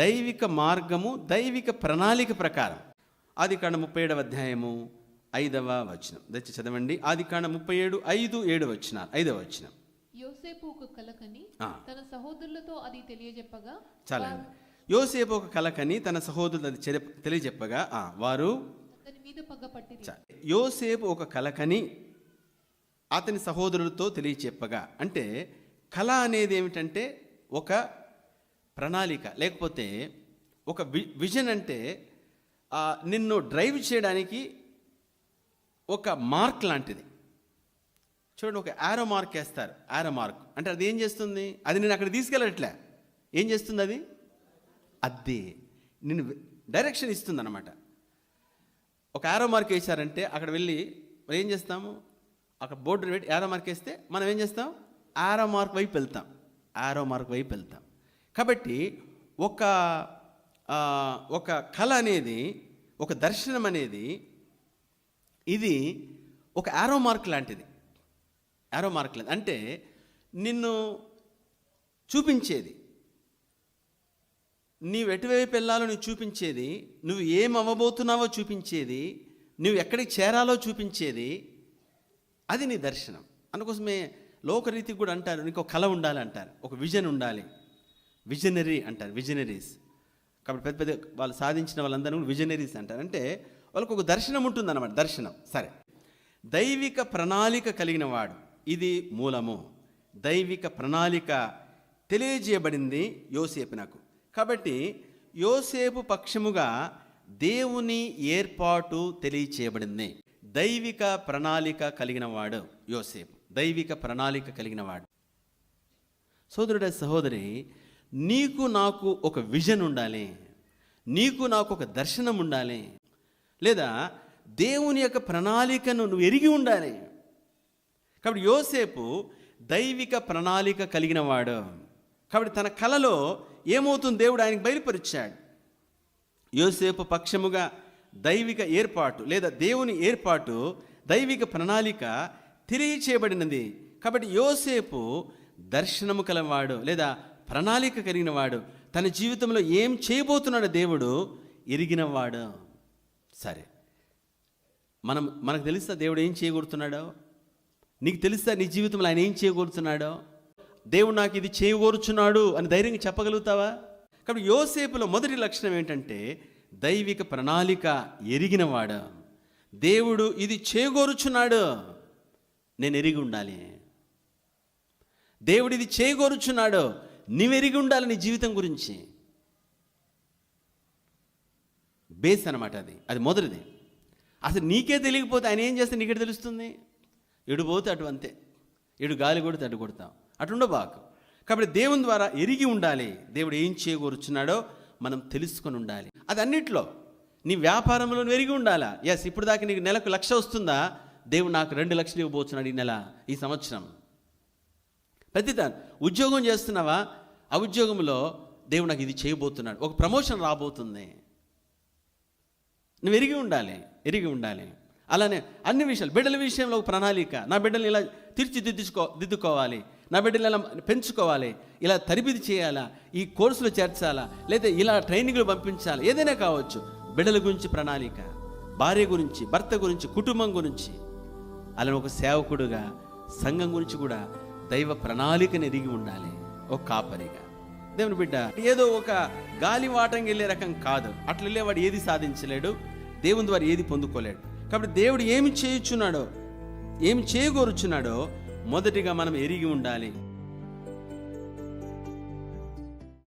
దైవిక మార్గము దైవిక ప్రణాళిక ప్రకారం. ఆది కాండ ముప్పై ఏడవ అధ్యాయము ఐదవ వచనం. దయచేసి చదవండి. ఆది కాండ ముప్పై ఏడు ఐదు ఏడు వచ్చిన ఐదవ వచనం. యోసేపు ఒక కలకని. తన సహోదరులతో అది తెలియజెప్పగా? చాలండి. యోసేపు ఒక కలకని తన సహోదరులు అది తెలియజెప్పగా? వారు యోసేపు ఒక కలకని అతని సహోదరులతో తెలియచెప్పగా. అంటే కళ అనేది ఏమిటంటే ఒక ప్రణాళిక. లేకపోతే ఒక వి విజన్ అంటే నిన్ను డ్రైవ్ చేయడానికి ఒక మార్క్ లాంటిది. చూడండి ఒక యారో మార్క్ వేస్తారు. Arrow mark. అంటే అది ఏం చేస్తుంది? అది నేను అక్కడ తీసుకెళ్ళట్లే. ఏం చేస్తుంది అది? అదే నేను డైరెక్షన్ ఇస్తుంది అనమాట ఒక యారో మార్క్ వేశారంటే అక్కడ వెళ్ళి మరి ఏం చేస్తాము? అక్కడ బోర్డు పెట్టి యారో మార్క్ వేస్తే మనం ఏం చేస్తాం? యారో మార్క్ వైపు వెళ్తాం. యారో మార్క్ వైపు వెళ్తాం. కాబట్టి ఒక ఒక కళ అనేది ఒక దర్శనం అనేది ఇది ఒక యారో మార్క్ లాంటిది. యారో మార్క్ లాంటిది. అంటే నిన్ను చూపించేది. నీవు ఎటువైపు వెళ్ళాలో నువ్వు చూపించేది. నువ్వు ఏం అవ్వబోతున్నావో చూపించేది. నువ్వు ఎక్కడికి చేరాలో చూపించేది. అది నీ దర్శనం. అందుకోసమే లోకరీతికి కూడా అంటారు నీకు ఒక కళ ఉండాలి అంటారు ఒక విజన్ ఉండాలి. విజనరీ అంటారు విజనరీస్. కాబట్టి పెద్ద పెద్ద వాళ్ళు సాధించిన వాళ్ళందరూ విజనరీస్ అంటారు. అంటే వాళ్ళకు ఒక దర్శనం ఉంటుందన్నమాట దర్శనం. సరే. దైవిక ప్రణాళిక కలిగిన వాడు ఇది మూలము. దైవిక ప్రణాళిక తెలియజేయబడింది యోసేపు నాకు. కాబట్టి యోసేపు పక్షముగా దేవుని ఏర్పాటు తెలియచేయబడింది. దైవిక ప్రణాళిక కలిగిన వాడు యోసేపు. దైవిక ప్రణాళిక కలిగిన వాడు. సోదరుడ సహోదరి నీకు నాకు ఒక విజన్ ఉండాలి. నీకు నాకు ఒక దర్శనం ఉండాలి. లేదా దేవుని యొక్క ప్రణాళికను నువ్వు ఎరిగి ఉండాలి. కాబట్టి యోసేపు దైవిక ప్రణాళిక కలిగిన వాడు. కాబట్టి తన కలలో ఏమవుతుంది? దేవుడు ఆయనకు బయలుపరిచాడు. యోసేపు పక్షముగా దైవిక ఏర్పాటు లేదా దేవుని ఏర్పాటు దైవిక ప్రణాళిక తెలియచేయబడినది. కాబట్టి యోసేపు దర్శనము కలవాడు లేదా ప్రణాళిక కలిగిన వాడు తన జీవితంలో ఏం చేయబోతున్నాడు దేవుడు ఎరిగినవాడు. సరే. మనం మనకు తెలుస్తా దేవుడు ఏం చేయకూడుతున్నాడో నీకు తెలుస్తా నీ జీవితంలో ఆయన ఏం చేయకూరుతున్నాడో దేవుడు నాకు ఇది చేయకూరుచున్నాడు అని ధైర్యంగా చెప్పగలుగుతావా? కాబట్టి యోసేపులో మొదటి లక్షణం ఏంటంటే దైవిక ప్రణాళిక ఎరిగినవాడు. దేవుడు ఇది చేయగోరుచున్నాడు. నేను ఎరిగి ఉండాలి. దేవుడు ఇది చేయగోరుచున్నాడు. నీవు ఎరిగి ఉండాలి నీ జీవితం గురించి. బేస్ అనమాట అది అది మొదటిది. అసలు నీకే తెలియకపోతే ఆయన ఏం చేస్తే నీకే తెలుస్తుంది? ఎడు పోతే అటు అంతే. ఎడు గాలి కొడితే అటు కొడతాం. అటు ఉండబాకు. కాబట్టి దేవుని ద్వారా ఎరిగి ఉండాలి. దేవుడు ఏం చేయగోరుచున్నాడో మనం తెలుసుకొని ఉండాలి. అది అన్నిట్లో. నీ వ్యాపారంలో నువ్వు ఎరిగి ఉండాలా? ఎస్ ఇప్పుడు దాకా నీకు నెలకు లక్ష వస్తుందా? దేవుడు నాకు రెండు లక్షలు ఇవ్వబోతున్నాడు ఈ నెల ఈ సంవత్సరం. ప్రతిదాని ఉద్యోగం చేస్తున్నావా? ఆ ఉద్యోగంలో దేవుడు నాకు ఇది చేయబోతున్నాడు. ఒక ప్రమోషన్ రాబోతుంది. నువ్వు ఎరిగి ఉండాలి ఎరిగి ఉండాలి. అలానే అన్ని విషయాలు బిడ్డల విషయంలో ఒక ప్రణాళిక. నా బిడ్డలు ఇలా తీర్చిదిద్దుకో దిద్దుకోవాలి. నా బిడ్డలు ఇలా పెంచుకోవాలి. ఇలా తరిబిది చేయాలా? ఈ కోర్సులో చేర్చాలా? లేదా ఇలా ట్రైనింగ్లు పంపించాలా? ఏదైనా కావచ్చు. బిడ్డల గురించి ప్రణాళిక భార్య గురించి భర్త గురించి కుటుంబం గురించి. అలానే ఒక సేవకుడుగా సంఘం గురించి కూడా దైవ ప్రణాళికను ఎరిగి ఉండాలి. ఒక కాపరిగా. దేవుని బిడ్డ ఏదో ఒక గాలి వాటంగా వెళ్ళే రకం కాదు. అట్లా వెళ్ళేవాడు ఏది సాధించలేడు దేవుని ద్వారా ఏది పొందుకోలేడు. కాబట్టి దేవుడు ఏమి చేయుచున్నాడో ఏమి చేయగోరుచున్నాడో మొదటిగా మనం ఎరిగి ఉండాలి.